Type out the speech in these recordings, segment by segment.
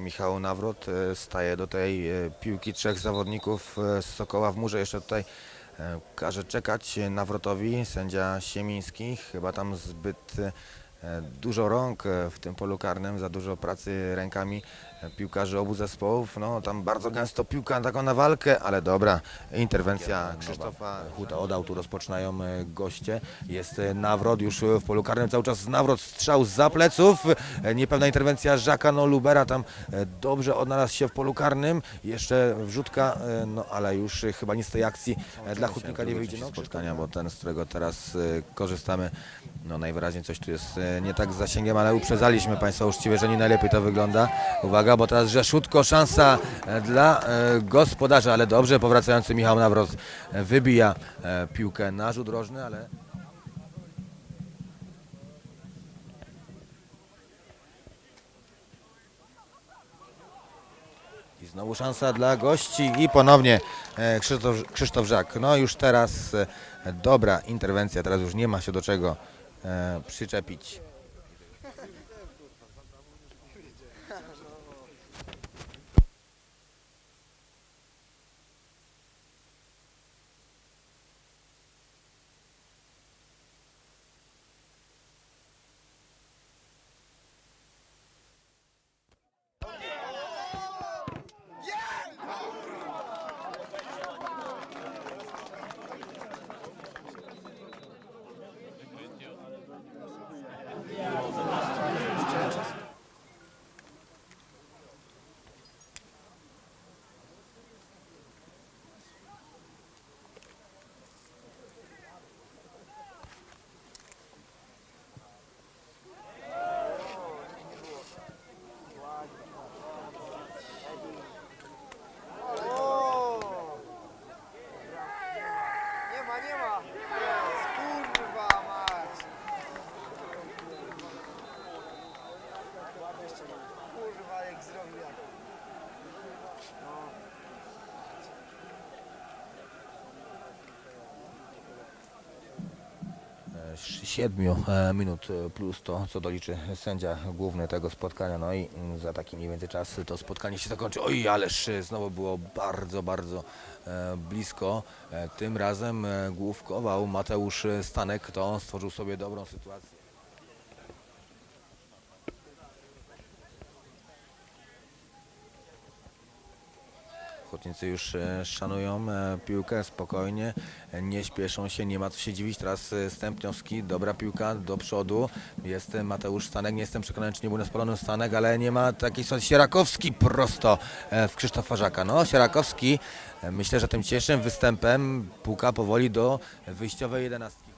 Michał Nawrot e, staje do tej e, piłki trzech zawodników e, z Sokoła w murze. Jeszcze tutaj e, każe czekać Nawrotowi, sędzia Siemiński. Chyba tam zbyt e, dużo rąk e, w tym polu karnym, za dużo pracy rękami e, piłkarzy obu zespołów. No tam bardzo gęsto piłka taką na walkę, ale dobra. Interwencja Krzysztofa Huta oddał, tu rozpoczynają e, goście. Jest e, Nawrot już e, w polu karnym, cały czas Nawrot strzał za pleców. E, Niepewna interwencja Żaka no Lubera tam e, dobrze odnalazł się w polu karnym. Jeszcze wrzutka, e, no ale już e, chyba nic z tej akcji e, dla Hutnika nie wyjdzie. No, spotkania, bo ten, z którego teraz e, korzystamy, no najwyraźniej coś tu jest e, nie tak z zasięgiem, ale uprzedzaliśmy Państwa uczciwie, że nie najlepiej to wygląda. Uwaga, bo teraz Rzeszutko, szansa e, dla e, gospodarza, ale dobrze powracający Michał Nawrot wybija piłkę na rzut rożny, ale I znowu szansa dla gości i ponownie Krzysztof, Krzysztof Żak. No już teraz dobra interwencja, teraz już nie ma się do czego przyczepić. 7 e, minut e, plus to, co doliczy sędzia główny tego spotkania. No i mm, za taki mniej więcej czas to spotkanie się zakończy. Oj, ależ e, znowu było bardzo, bardzo blisko. Tym razem główkował Mateusz Stanek, to stworzył sobie dobrą sytuację. Hutnicy już e, szanują e, piłkę spokojnie, nie śpieszą się, nie ma co się dziwić. Teraz e, Stępniowski, dobra piłka do przodu. Jest Mateusz Stanek, nie jestem przekonany, czy nie był na spalonym Stanek, ale nie ma takiej sytuacji. Sierakowski prosto w Krzysztofa Żaka. No, Sierakowski myślę, że tym dzisiejszym występem puka powoli do wyjściowej jedenastki.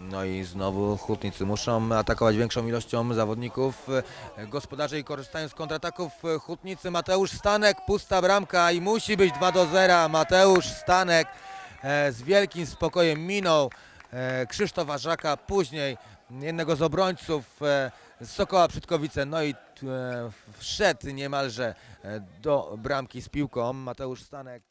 No i znowu hutnicy muszą atakować większą ilością zawodników. Gospodarze i korzystają z kontrataków hutnicy. Mateusz Stanek, pusta bramka i musi być 2 do 0. Mateusz Stanek e, z wielkim spokojem minął e, Krzysztofa Żaka, później jednego z obrońców e, Sokoła Przytkowice. No i wszedł niemalże do bramki z piłką. Mateusz Stanek.